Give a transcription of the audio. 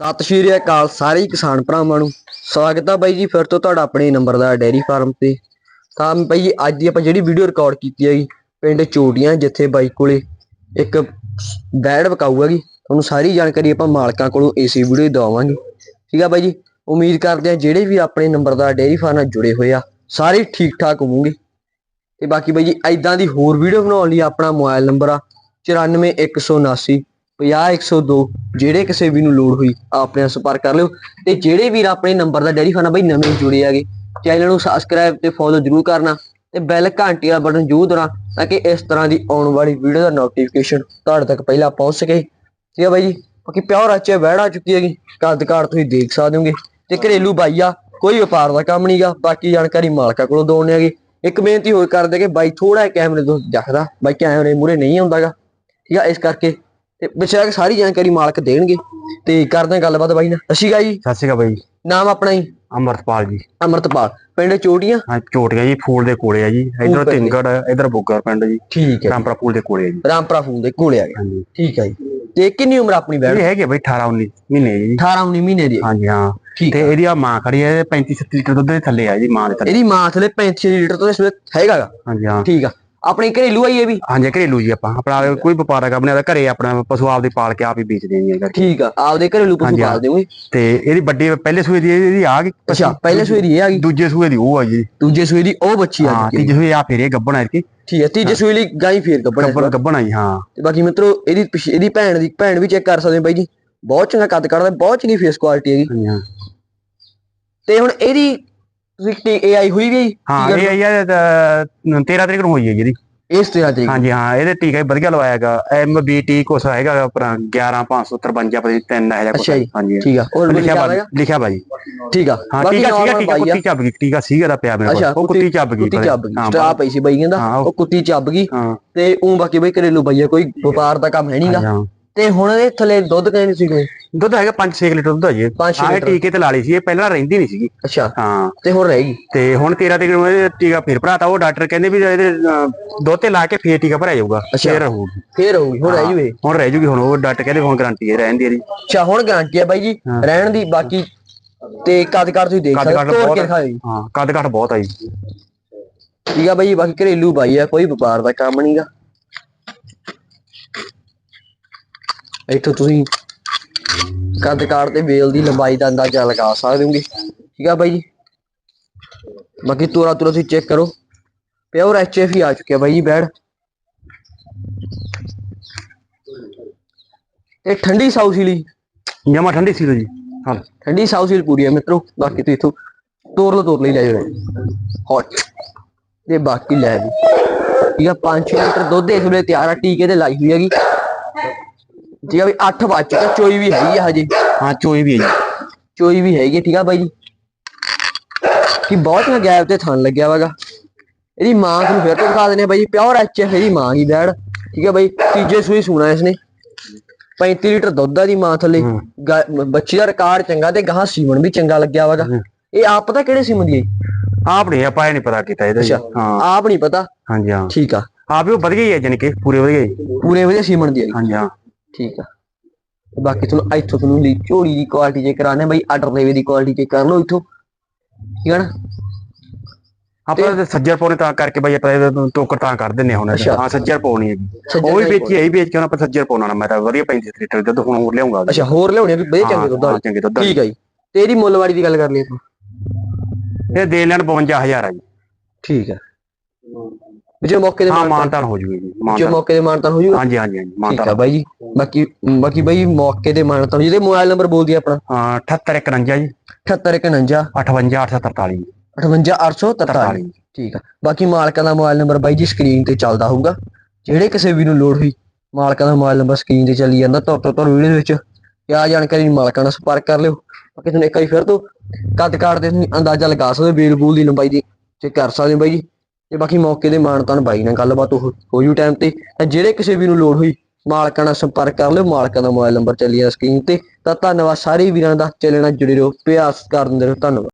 ਸਤਿ ਸ਼੍ਰੀ ਅਕਾਲ ਸਾਰੇ ਕਿਸਾਨ ਭਰਾਵਾਂ ਨੂੰ। ਸਵਾਗਤ ਆ ਬਾਈ ਜੀ ਫਿਰ ਤੋਂ ਤੁਹਾਡਾ ਆਪਣੇ ਨੰਬਰ ਦਾ ਡੈਰੀ ਫਾਰਮ ਤੇ। ਤਾਂ ਬਾਈ ਜੀ, ਅੱਜ ਦੀ ਆਪਾਂ ਜਿਹੜੀ ਵੀਡੀਓ ਰਿਕਾਰਡ ਕੀਤੀ ਹੈਗੀ ਪਿੰਡ ਚੋਟੀਆਂ ਜਿੱਥੇ ਬਾਈ ਕੋਲੇ ਇੱਕ ਬੈੜ ਵਿਕਾਊ ਹੈਗੀ ਤੁਹਾਨੂੰ ਸਾਰੀ ਜਾਣਕਾਰੀ ਆਪਾਂ ਮਾਲਕਾਂ ਕੋਲੋਂ ਇਸੇ ਵੀਡੀਓ ਦਵਾਵਾਂਗੇ ਠੀਕ ਆ ਬਾਈ ਜੀ? ਉਮੀਦ ਕਰਦੇ ਆ ਜਿਹੜੇ ਵੀ ਆਪਣੇ ਨੰਬਰ ਦਾ ਡੈਰੀ ਫਾਰਮ ਨਾਲ ਜੁੜੇ ਹੋਏ ਆ, ਸਾਰੇ ਠੀਕ ਠਾਕ ਹੋਵੋਗੇ। ਤੇ ਬਾਕੀ ਬਾਈ ਜੀ ਐਦਾਂ ਦੀ ਹੋਰ ਵੀਡੀਓ ਬਣਾਉਣ ਲਈ ਆਪਣਾ ਮੋਬਾਈਲ ਨੰਬਰ ਆ 94179 50102 ਜਿਹੜੇ ਕਿਸੇ ਵੀ ਨੂੰ ਲੋੜ ਹੋਈ ਆਪਣੇ ਨਾਲ ਸੰਪਰਕ ਕਰ ਲਿਓ। ਤੇ ਜਿਹੜੇ ਵੀਰ ਆਪਣੇ ਨੰਬਰ ਦਾ ਡੈਰੀ ਫਾਨਾ ਬਾਈ ਨਵੇਂ ਜੁੜੇ ਆਗੇ ਚੈਨਲ ਨੂੰ ਸਬਸਕ੍ਰਾਈਬ ਤੇ ਫੋਲੋ ਜਰੂਰ ਕਰਨਾ ਤੇ ਬੈਲ ਘੰਟੀ ਵਾਲਾ ਬਟਨ ਜਰੂਰ ਦਬਾਉਣਾ ਤਾਂ ਕਿ ਇਸ ਤਰ੍ਹਾਂ ਦੀ ਆਉਣ ਵਾਲੀ ਵੀਡੀਓ ਦਾ ਨੋਟੀਫਿਕੇਸ਼ਨ ਤੁਹਾਡੇ ਤੱਕ ਪਹਿਲਾਂ ਪਹੁੰਚ ਸਕੇ। ਠੀਕ ਹੈ ਬਾਈ ਜੀ? ਬਾਕੀ ਪਿਓਰ ਅੱਛੇ ਵਹਿੜ ਆ ਚੁੱਕੀ ਹੈਗੀ ਕੱਦ ਕਾਠ ਤੁਸੀਂ ਦੇਖ ਸਕਦੇ ਹੋਗੇ। ਤੇ ਘਰੇਲੂ ਬਾਈ ਆ, ਕੋਈ ਵਪਾਰ ਦਾ ਕੰਮ ਨਹੀਂਗਾ ਬਾਕੀ ਜਾਣਕਾਰੀ ਮਾਲਕਾ ਕੋਲੋਂ ਦੋਣੇ ਹੈਗੀ। ਇੱਕ ਬੇਨਤੀ ਹੋਰ ਕਰਦੇ ਕਿ ਬਾਈ ਥੋੜਾ ਕੈਮਰੇ ਤੋਂ ਦਿਖਦਾ ਬਾਈ ਕੈਮਰੇ ਮੂਰੇ ਨਹੀਂ ਆਉਂਦਾਗਾ। ਠੀਕ ਆ, ਇਸ ਕਰਕੇ ਤੇ ਬੇਸ਼ੱਕ ਸਾਰੀ ਜਾਣਕਾਰੀ ਮਾਲਕ ਦੇਣਗੇ। ਤੇ ਕਰਦੇ ਹਾਂ ਗੱਲਬਾਤ ਬਾਈ ਨਾਲ। ਅਸੀਂ ਜੀ। ਸਤਿ ਸ਼੍ਰੀ ਅਕਾਲ ਬਾਈ। ਨਾਮ ਆਪਣਾ ਹੀ ਅਮਰਤਪਾਲ ਜੀ। ਅਮਰਤਪਾਲ। ਪਿੰਡ ਚੋਟੀਆਂ? ਹਾਂ ਚੋਟੀਆਂ ਜੀ ਫੂਲ ਦੇ ਕੋਲੇ ਆ ਜੀ। ਇਧਰ ਤਿੰਗੜ ਇਧਰ ਬੁੱਗਰ ਪਿੰਡ ਜੀ। ਠੀਕ ਹੈ ਰਾਮਪੁਰਾ ਫੂਲ ਦੇ ਕੋਲੇ ਆ ਜੀ। ਰਾਮਪੁਰਾ ਫੂਲ ਦੇ ਕੋਲੇ ਆ ਗਿਆ ਠੀਕ ਹੈ ਜੀ। ਤੇ ਕਿੰਨੀ ਉਮਰ ਆਪਣੀ ਬੈਠ ਇਹ ਹੈਗੇ ਬਾਈ 18 19 ਮਹੀਨੇ ਜੀ 18 19 ਮਹੀਨੇ ਦੀ। ਹੈ। ਹਾਂਜੀ ਹਾਂ। ਤੇ ਇਹਦੀ ਆ ਮਾਂ ਖੜੀ ਹੈ 35 37 ਲੀਟਰ ਦੁੱਧ ਦੇ ਥੱਲੇ ਆ ਜੀ ਮਾਂ ਦੇ ਥੱਲੇ। ਇਹਦੀ ਮਾਂ ਥਲੇ 35 ਲੀਟਰ ਤੋਂ ਇਸ ਵੇਲੇ ਹੈਗਾ ਗਾ। ਹਾਂਜੀ ਹਾਂ। ਠੀਕ ਆ। ਆਪਣੀ ਘਰੇਲੂ ਆਈ ਇਹ ਵੀ? ਹਾਂਜੀ ਘਰੇਲੂ ਜੀ ਆਪਾਂ। ਆਪਣਾ ਕੋਈ ਵਪਾਰ ਨਹੀਂ ਆਦਾ ਘਰੇ ਆਪਣਾ ਪਸ਼ੂ ਆਪਦੇ ਪਾਲ ਕੇ ਆਪ ਹੀ ਵੇਚਦੇ ਜੀ ਕਰਕੇ। ਠੀਕ ਆ ਆਪਦੇ ਘਰੇਲੂ ਪਸ਼ੂ ਹਾਂਜੀ, ਹਾਂ। ਪਾਲ ਦੇਵੋਗੇ ਤੇ ਇਹਦੀ ਵੱਡੀ ਪਹਿਲੇ ਸੂਏ ਦੀ ਇਹਦੀ ਆ ਗਈ। ਅੱਛਾ ਪਹਿਲੇ ਸੂਏ ਦੀ ਇਹ ਆ ਗਈ? ਦੂਜੇ ਸੂਏ ਦੀ ਉਹ ਆ ਜੀ। ਦੂਜੇ ਸੂਏ ਦੀ ਉਹ ਬੱਚੀ ਆ ਹਾਂ। ਤੀਜੇ ਸੂਏ ਆ ਫਿਰ ਇਹ ਗੱਬਣ ਆ ਕਿ ਠੀਕ ਹੈ ਤੀਜੇ ਸੂਏ ਲਈ ਗਾਈ ਫੇਰ ਗੱਬਣ ਗੱਬਣ ਜੀ ਹਾਂ। ਤੇ ਬਾਕੀ ਮਿੱਤਰੋ ਇਹਦੀ ਇਹਦੀ ਭੈਣ ਦੀ ਭੈਣ ਵੀ ਚੈੱਕ ਕਰ ਸਕਦੇ ਹੋ ਬਾਈ ਜੀ। ਬਹੁਤ ਚੰਗਾ ਕੱਦ ਕੱਢਦਾ ਬਹੁਤ ਚੰਗੀ ਫੇਸ ਕੁਆਲਿਟੀ ਹੈਗੀ। ਤੇ ਹੁਣ ਇਹਦੀ ਤੁਸੀਂ ਏਆਈ ਹੋਈ ਵੀ ਹਾਂ ਇਹ ਆਈ ਆ 13 ਤਰੀਕ ਨੂੰ ਹੋਈ ਹੈ ਜੀ ਇਹਦੀ। ਇਸ ਤਰ੍ਹਾਂ ਦੀ ਹਾਂਜੀ ਹਾਂ ਇਹਦੇ ਟੀਕਾ ਵੀ ਵਧੀਆ ਲਵਾਇਆਗਾ ਐਮਬੀਟੀ ਕੁਛ ਹੈਗਾ ਆਪਣਾ 11553 ਪਤਾ 3 ਹੈ ਜਾਂ ਕੁਛ ਅੱਛਾ ਜੀ। ਹਾਂਜੀ। ਠੀਕ ਆ। ਹੋਰ ਲਿਖਿਆ ਲਿਖਿਆ ਠੀਕ ਆ। ਹਾਂ ਬਾਈ ਆ। ਕੁੱਤੀ ਚੱਬ ਗਈ ਟੀਕਾ ਸੀਗਾ ਦਾ ਪਿਆ ਮੇਰੇ ਕੋਲ। ਉਹ ਕੁੱਤੀ ਚੱਬ ਗਈ ਕੁੱਤੀ ਚੱਬ ਗਈ। ਹਾਂ, ਸਟਰਾ ਪਈ ਸੀ ਬਾਈ ਕਹਿੰਦਾ ਹਾਂ, ਉਹ- ਕੁੱਤੀ ਚੱਬ ਗਈ ਹਾਂ। ਤੇ ਉਹ ਬਾਕੀ ਬਈ ਘਰੇਲੂ ਬਾਈ ਆ ਕੋਈ ਵਪਾਰ ਦਾ ਕੰਮ ਹੈ ਨਹੀਂਗਾ ਹਾਂ। ਤੇ ਹੁਣ ਇਹ ਥੱਲੇ ਦੁੱਧ ਕਹਿੰਦੇ ਸੀ ਕੋਈ? ਦੁੱਧ ਹੈਗਾ 5-6 ਲੀਟਰ ਦੁੱਧ ਹੈ ਜੀ। ਪੰਜ ਛੇ ਹਾਂ ਇਹ ਲੀਟਰ। ਟੀਕੇ ਤੇ ਲਾ ਲਈ ਸੀ ਇਹ ਪਹਿਲਾਂ ਰਹਿੰਦੀ ਨਹੀਂ ਸੀਗੀ। ਅੱਛਾ। ਹਾਂ। ਤੇ ਹੁਣ ਰਹੇਗੀ ਤੇ ਹੁਣ 13 ਤਰੀਕ ਨੂੰ ਇਹ ਟੀਕਾ ਫਿਰ ਭਰਾਤਾ ਉਹ ਡਾਕਟਰ ਕਹਿੰਦੇ ਵੀ ਇਹਦੇ ਅਹ, ਦੁੱਧ ਤੇ ਲਾ ਕੇ ਫੇਰ ਟੀਕਾ ਭਰਾਇਆ ਜਾਊਗਾ। ਫੇਰ ਰਹੂਗੀ। ਫੇਰ ਹੋਊਗੀ ਹੁਣ ਰਹਿ ਜੂਏ ਹੁਣ ਰਹਿ ਜੂਗੀ ਹੁਣ ਉਹ ਡਾਕਟਰ ਕਹਿੰਦੇ ਹੁਣ ਗਾਰੰਟੀ ਹੈ ਰਹਿਣ ਦੀ ਇਹਦੀ ਅੱਛਾ ਹੁਣ ਗਾਰੰਟੀ ਹੈ ਬਾਈ ਜੀ। ਰਹਿਣ ਦੀ ਬਾਕੀ ਤੇ ਕੱਦ ਕੱਦ ਤੁਸੀਂ ਦੇਖ ਕੱਦ ਸਕਦੇ ਹੋ ਤੋੜ ਬਹੁਤ ਜੀ। ਹਾਂ ਕੱਦ ਕਾਠ ਬਹੁਤ ਆ ਜੀ। ਠੀਕ ਆ ਬਾਈ ਬਾਕੀ ਘਰੇਲੂ ਬਾਈ ਆ ਕੋਈ ਵਪਾਰ ਦਾ ਕੰਮ ਨਹੀਂਗਾ ਇੱਥੋਂ ਤੁਸੀਂ ਕੱਦ ਕਾੜ ਤੇ ਵੇਲ ਦੀ ਲੰਬਾਈ ਦਾ ਅੰਦਾਜ਼ਾ ਲਗਾ ਸਕਦੇ ਹੋਗੇ। ਠੀਕ ਆ ਬਾਈ ਜੀ? ਬਾਕੀ ਤੋਰਾ ਤੋਰਾ ਤੁਸੀਂ ਚੈੱਕ ਕਰੋ। ਪਿਓਰ ਐਚਐਫ ਹੀ ਆ ਚੁੱਕਿਆ ਬਾਈ ਜੀ ਬੈੜ ਤੇ ਠੰਡੀ ਸਾਊਸੀਲੀ ਜਮਾ ਠੰਡੀ ਸੀ ਜੀ। ਹਾਂ। ਠੰਡੀ ਸਾਊਸੀਲ ਪੂਰੀ ਹੈ ਮਿੱਤਰੋ। ਬਾਕੀ ਤੁਸੀਂ ਇਥੋਂ ਤੋਰ ਲੋ ਤੋਰ ਲਈ ਲੈ ਜਾਓ। ਹੌਟ ਤੇ ਬਾਕੀ ਲੈ ਵੀ ਠੀਕ ਆ 5 ਲੀਟਰ ਦੁੱਧ ਇਸ ਵੇਲੇ ਤਿਆਰ ਆ। ਟੀਕੇ ਤੇ ਲਾਈ ਹੋਈ ਹੈਗੀ। ਠੀਕ ਆ ਵੀ 8 ਵੱਜ ਚੁੱਕਾ ਚੋਈ ਵੀ ਹੈਗੀ ਆ ਹਜੇ। ਹਾਂ ਚੋਈ ਵੀ ਹੈ ਜੀ ਚੋਈ ਵੀ ਹੈਗੀ ਠੀਕ ਆ ਬਾਈ ਜੀ। ਕਿ ਬਹੁਤ ਨਾ ਗੈਪ ਤੇ ਥਣ ਲੱਗਿਆ ਵਾਗਾ। ਇਹਦੀ ਮਾਂ ਤੁਹਾਨੂੰ ਫਿਰ ਤੋਂ ਦਿਖਾ ਦਿੰਦੇ ਬਾਈ ਪਿਓਰ ਐਚਐਫ ਇਹਦੀ ਮਾਂ ਦੀ ਬੈੜ ਠੀਕ ਆ ਬਾਈ ਤੀਜੇ ਸੂਈ ਸੂਣਾ ਇਸਨੇ। 35 ਲੀਟਰ ਦੁੱਧ ਆ ਦੀ ਮਾਂ ਥੱਲੇ। ਬੱਚੀ ਦਾ ਰਿਕਾਰਡ ਚੰਗਾ ਤੇ ਗਾਂ ਸੀਮਨ ਵੀ ਚੰਗਾ ਲੱਗਿਆ ਵਾਗਾ। ਇਹ ਆਪ ਪਤਾ ਕਿਹੜੇ ਸੀਮਨ ਦੀ ਹੈ? ਆਪ ਨਹੀਂ ਆਪਾਂ ਇਹ ਨਹੀਂ ਪਤਾ ਕੀਤਾ ਇਹਦਾ। ਹਾਂ। ਆਪ ਨਹੀਂ ਪਤਾ? ਹਾਂਜੀ ਹਾਂ। ਠੀਕ ਆ। ਆਪ ਵੀ ਵਧੀਆ ਹੀ ਹੈ ਜਾਨੀ ਕਿ ਪੂਰੇ ਵਧੀਆ ਹੀ। ਪੂਰੇ ਵਧੀਆ ਸੀਮਨ ਦੀ ਹੈ। ਹਾਂਜੀ ਹਾਂ। ਠੀਕ ਆ। ਤੇ ਬਾਕੀ ਤੁਹਾਨੂੰ ਇੱਥੋਂ ਤੁਹਾਨੂੰ ਲਈ ਝੋਲੀ ਦੀ ਕੁਆਲਿਟੀ ਚੈੱਕ ਕਰਾਣੇ ਬਾਈ ਆਰਡਰ ਲੈਵੇ ਦੀ ਕੁਆਲਿਟੀ ਚੈੱਕ ਕਰ ਲਓ ਇੱਥੋਂ। ਠੀਕ ਆ ਨਾ? ਆਪਾਂ ਸੱਜਰ ਪਾਉਣੇ ਤਾਂ ਕਰਕੇ ਬਈ ਆਪਾਂ ਟੋਕਰ ਤਾਂ ਕਰ ਦਿੰਨੇ ਹੁਣ। ਹਾਂ ਸੱਜਰ ਪਾਉਣੀ ਹੈ ਉਹ ਵੀ ਹੀ ਵੇਚੀ ਹੈ ਹੀ ਵੇਚ ਕੇ ਹੁਣ ਆਪਾਂ ਸੱਜਰ ਪਾਉਣਾ ਮੈਂ ਤਾਂ ਵਧੀਆ 35 ਲੀਟਰ ਦੁੱਧ ਹੁਣ ਹੋਰ ਲਿਆਉਂਗਾ। ਅੱਛਾ ਹੋਰ ਲਿਆਉਣੇ ਵੀ ਵਧੀਆ ਚੰਗੇ ਦੁੱਧ ਹਾਂ, ਵਾਲੇ। ਚੰਗੇ ਦੁੱਧ। ਠੀਕ ਆ ਜੀ। ਤੇ ਇਹਦੀ ਮੁੱਲਵਾੜੀ ਦੀ ਗੱਲ ਕਰ ਲਈ ਆਪਾਂ। ਇਹ ਦੇ ਲੈਣ 52000 ਆ ਜੀ। ਠੀਕ ਆ। ਵਿੱਚੋਂ ਮੌਕੇ ਦੇ ਹਾਂ ਮਾਨਤਾਨ ਮਾਨਤਾਨ ਹੋ ਜੂਗੀ ਜੀ ਮਾਨਤਾਨ ਮੌਕੇ ਦੇ ਮਾਨਤਾਨ ਹੋ ਜੂਗਾ। ਹਾਂਜੀ ਹਾਂਜੀ ਹਾਂਜੀ ਠੀਕ ਮਾਨਤਾਨ ਬਾਈ ਜੀ। ਬਾਕੀ ਬਾਕੀ ਬਾਈ ਮੌਕੇ ਦੇ ਮਾਨਤਾਨ ਜਿਹਦੇ ਮੋਬਾਈਲ ਨੰਬਰ ਬੋਲ ਦਿਓ ਆਪਣਾ? ਹਾਂ 78149 ਜੀ। 7851 58843 58843 ਠੀਕ ਆ। ਬਾਕੀ ਮਾਲਕਾਂ ਦਾ ਮੋਬਾਈਲ ਨੰਬਰ ਬਾਈ ਜੀ ਸਕਰੀਨ ਤੇ ਚੱਲਦਾ ਹੋਊਗਾ। ਜਿਹੜੇ ਕਿਸੇ ਵੀ ਨੂੰ ਲੋੜ ਹੋਈ ਮਾਲਕਾਂ ਦਾ ਮੋਬਾਈਲ ਨੰਬਰ ਸਕਰੀਨ ਤੇ ਚੱਲੀ ਜਾਂਦਾ ਤੁਰ ਤੁਰ ਤੁਰ ਵੀਡੀਓ ਦੇ ਵਿੱਚ। ਕਿਆ ਜਾਣਕਾਰੀ ਮਾਲਕਾਂ ਨਾਲ ਸੰਪਰਕ ਕਰ ਲਿਓ। ਬਾਕੀ ਤੁਹਾਨੂੰ ਇੱਕ ਵਾਰੀ ਫਿਰ ਤੋਂ ਕੱਦ ਕਾੜ ਦੇ ਤੁਸੀਂ ਅੰਦਾਜ਼ਾ ਲਗਾ ਸਕਦੇ ਹੋ ਬੇਲ ਬੂਲ ਦੀ ਲੰਬਾਈ ਦੀ ਚੈੱਕ ਕਰ ਸਕਦੇ ਹੋ ਬਾਈ ਜੀ। ਤੇ ਬਾਕੀ ਮੌਕੇ ਦੇ ਮਾਨ ਤਾਨ ਬਾਈ ਨਾਲ ਗੱਲਬਾਤ ਹੋ ਜੂ ਟਾਈਮ ਤੇ। ਤਾਂ ਜਿਹੜੇ ਕਿਸੇ ਵੀ ਨੂੰ ਲੋੜ ਹੋਈ ਮਾਲਕਾਂ ਨਾਲ ਸੰਪਰਕ ਕਰ ਲਿਓ, ਮਾਲਕਾਂ ਦਾ ਮੋਬਾਈਲ ਨੰਬਰ ਚੱਲਿਆ ਸਕਰੀਨ ਤੇ। ਤਾਂ ਧੰਨਵਾਦ, ਸਾਰੇ ਵੀਰਾਂ ਦਾ। ਚੈਨਲ ਨਾਲ ਜੁੜੇ ਰਹੋ। ਪਿਆਸ ਕਰ ਦਿੰਦੇ ਰਹੋ। ਧੰਨਵਾਦ।